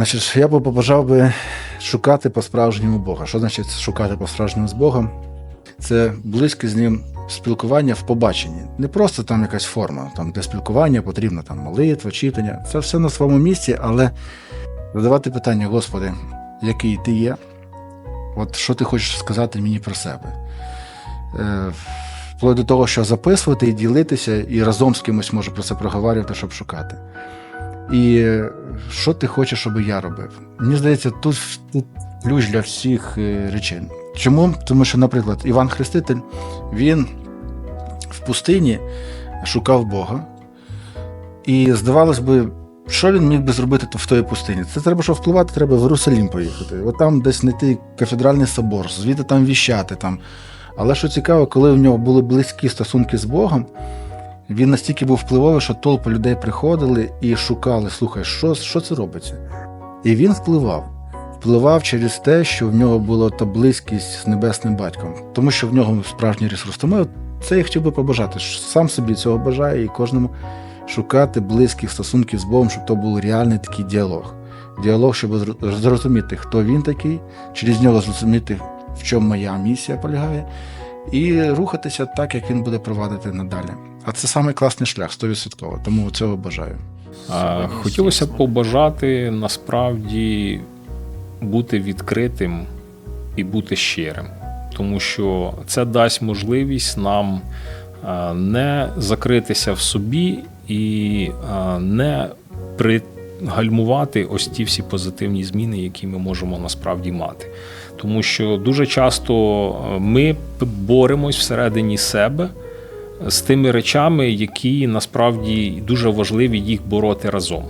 Значить, я би побажав би шукати по-справжньому Бога. Що значить шукати по-справжньому з Богом? Це близьке з ним спілкування в побаченні. Не просто там якась форма. Там для спілкування потрібна там молитва, читання. Це все на своєму місці, але задавати питання, Господи, який ти є? От що ти хочеш сказати мені про себе? Е, вплоть до того, що записувати і ділитися, і разом з кимось може про це проговорювати, щоб шукати. І що ти хочеш, щоб я робив? Мені здається, тут, тут ключ для всіх е, речей. Чому? Тому що, наприклад, Іван Хреститель він в пустині шукав Бога, і здавалось би, що він міг би зробити в тої пустині? Це треба, щоб впливати, треба в Єрусалім поїхати. От там десь знайти кафедральний собор, звідти там віщати. Там. Але що цікаво, коли в нього були близькі стосунки з Богом, він настільки був впливовий, що толпи людей приходили і шукали, слухай, що, що це робиться? І він впливав. Впливав через те, що в нього була та близькість з небесним батьком, тому що в нього справжній ресурс. Тому це я хотів би побажати. Сам собі цього бажаю і кожному шукати близьких стосунків з Богом, щоб то був реальний такий діалог. Діалог, щоб зрозуміти, хто він такий, через нього зрозуміти, в чому моя місія полягає, і рухатися так, як він буде провадити надалі. А це самий класний шлях, 100%. Тому цього бажаю. Хотілося б побажати насправді бути відкритим і бути щирим, тому що це дасть можливість нам не закритися в собі і не пригальмувати ось ті всі позитивні зміни, які ми можемо насправді мати. Тому що дуже часто ми боремось всередині себе з тими речами, які насправді дуже важливі їх бороти разом.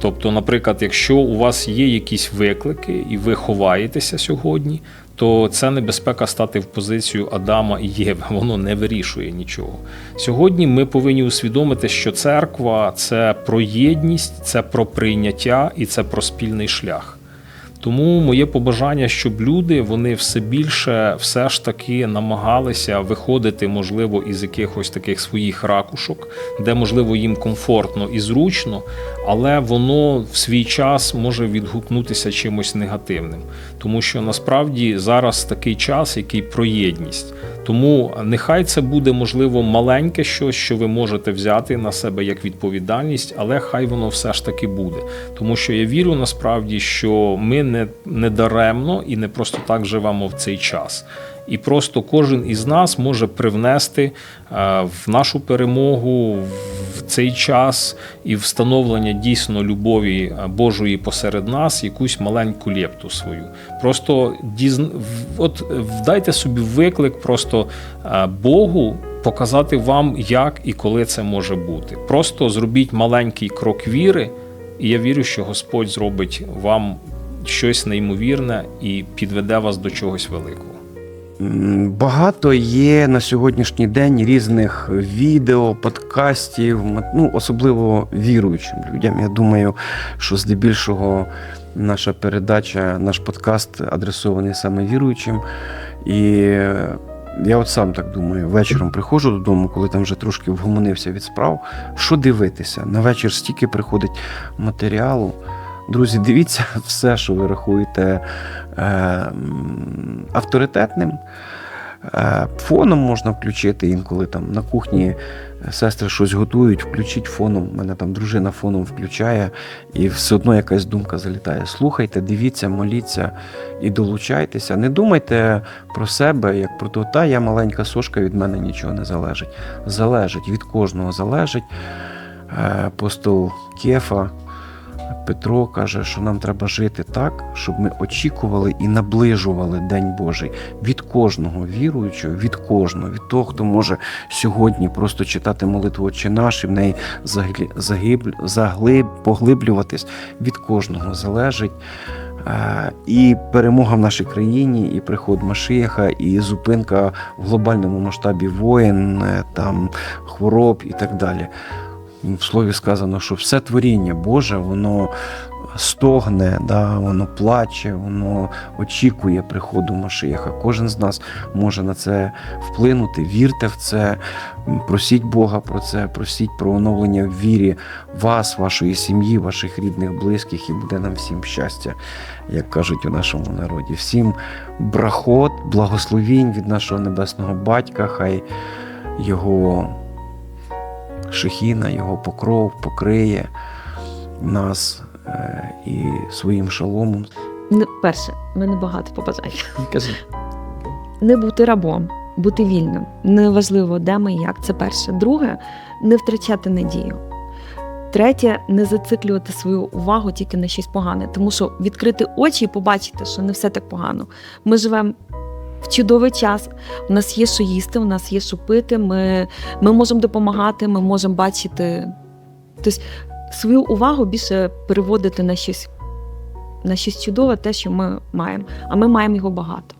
Тобто, наприклад, якщо у вас є якісь виклики і ви ховаєтеся сьогодні, то це небезпека стати в позицію Адама і Єви. Воно не вирішує нічого. Сьогодні ми повинні усвідомити, що церква це про єдність, це про прийняття і це про спільний шлях. Тому моє побажання, щоб люди вони все більше все ж таки намагалися виходити, можливо, із якихось таких своїх ракушок, де можливо їм комфортно і зручно, але воно в свій час може відгукнутися чимось негативним, тому що насправді зараз такий час, який про єдність. Тому нехай це буде можливо маленьке щось, що ви можете взяти на себе як відповідальність, але хай воно все ж таки буде. Тому що я вірю насправді, що ми не, не даремно і не просто так живемо в цей час. І просто кожен із нас може привнести е, в нашу перемогу в цей час і встановлення дійсно любові е, Божої посеред нас якусь маленьку лепту свою. Просто дізн... от вдайте собі виклик просто е, Богу показати вам, як і коли це може бути. Просто зробіть маленький крок віри, і я вірю, що Господь зробить вам щось неймовірне і підведе вас до чогось великого. Багато є на сьогоднішній день різних відео, подкастів, ну, особливо віруючим людям. Я думаю, що здебільшого наша передача, наш подкаст адресований саме віруючим. І я от сам так думаю, вечором приходжу додому, коли там вже трошки вгомонився від справ. Що дивитися? На вечір стільки приходить матеріалу. Друзі, дивіться все, що ви рахуєте е, авторитетним. Е, Фоном можна включити інколи там на кухні сестри щось готують, включіть фоном. У мене там дружина фоном включає, і все одно якась думка залітає. Слухайте, дивіться, моліться і долучайтеся. Не думайте про себе, як про то, та я маленька сошка, від мене нічого не залежить. Залежить, від кожного залежить. Е, Апостол Кефа Петро каже, що нам треба жити так, щоб ми очікували і наближували День Божий від кожного віруючого, від кожного, від того, хто може сьогодні просто читати молитву «Отче наш і в неї загиб, заглиб, поглиблюватись. Від кожного залежить. Е, І перемога в нашій країні, і приход Машияха, і зупинка в глобальному масштабі воєн, е, там хвороб і так далі. В слові сказано, що все творіння Боже, воно стогне, да, воно плаче, воно очікує приходу Машиєха. Кожен з нас може на це вплинути. Вірте в це, просіть Бога про це, просіть про оновлення в вірі вас, вашої сім'ї, ваших рідних, близьких, і буде нам всім щастя, як кажуть у нашому народі. Всім брахот, благословінь від нашого небесного батька. Хай його шехіна, його покров покриє нас е, і своїм шаломом. Не- Перше, в мене багато побажань. Кажи. Не бути рабом, бути вільним. Неважливо, де ми і як. Це перше. Друге, не втрачати надію. Третє, не зациклювати свою увагу тільки на щось погане, тому що відкрити очі і побачити, що не все так погано. Ми живемо в чудовий час. У нас є що їсти, у нас є що пити. Ми, ми можемо допомагати, ми можемо бачити. Тобто свою увагу більше переводити на щось, на щось чудове, те, що ми маємо. А ми маємо його багато.